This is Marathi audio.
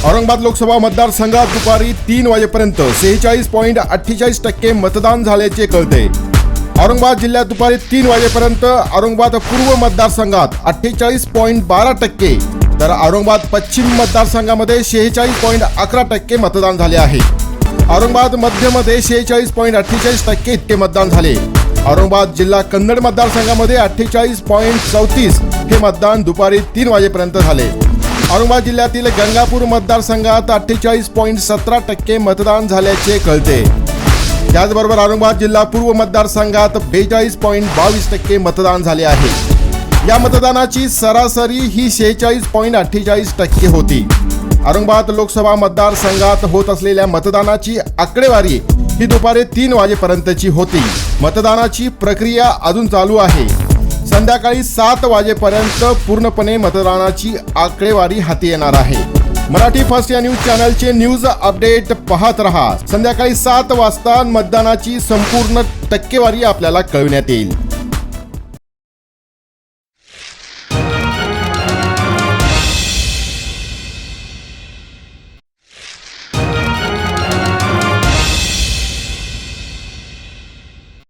औरंगाबाद लोकसभा मतदारसंघात दुपारी तीन वाजेपर्यंत सेहेचाळीस पॉईंट अठ्ठेचाळीस टक्के मतदान झाल्याचे कळते. औरंगाबाद जिल्ह्यात दुपारी तीन वाजेपर्यंत औरंगाबाद पूर्व मतदारसंघात अठ्ठेचाळीस पॉईंट बारा टक्के तर औरंगाबाद पश्चिम मतदारसंघामध्ये शेहेचाळीस पॉईंट अकरा टक्के मतदान झाले आहे. औरंगाबाद मध्यमध्ये शेहेचाळीस पॉईंट अठ्ठेचाळीस टक्के इतके मतदान झाले. औरंगाबाद जिल्हा कन्नड मतदारसंघामध्ये अठ्ठेचाळीस पॉईंट चौतीस हे मतदान दुपारी तीन वाजेपर्यंत झाले. औरंगाबाद जिल्ह्यातील गंगापूर मतदारसंघात अठ्ठेचाळीस पॉईंट सतरा टक्के मतदान झाल्याचे कळते. त्याचबरोबर औरंगाबाद जिल्हा पूर्व मतदारसंघात बेचाळीस पॉईंट बावीस टक्के मतदान झाले आहे. या मतदानाची सरासरी ही शेहेचाळीस पॉईंट अठ्ठेचाळीस टक्के होती. औरंगाबाद लोकसभा मतदारसंघात होत असलेल्या मतदानाची आकडेवारी ही दुपारी तीन वाजेपर्यंतची होती. मतदानाची प्रक्रिया अजून चालू आहे. संध्याकाळी सात वाजेपर्यंत पूर्णपणे मतदानाची आकडेवारी हाती येणार आहे. मराठी फर्स्ट या न्यूज चॅनलचे न्यूज अपडेट पाहत रहा. संध्याकाळी सात वाजता मतदानाची संपूर्ण टक्केवारी आपल्याला कळविण्यात येईल.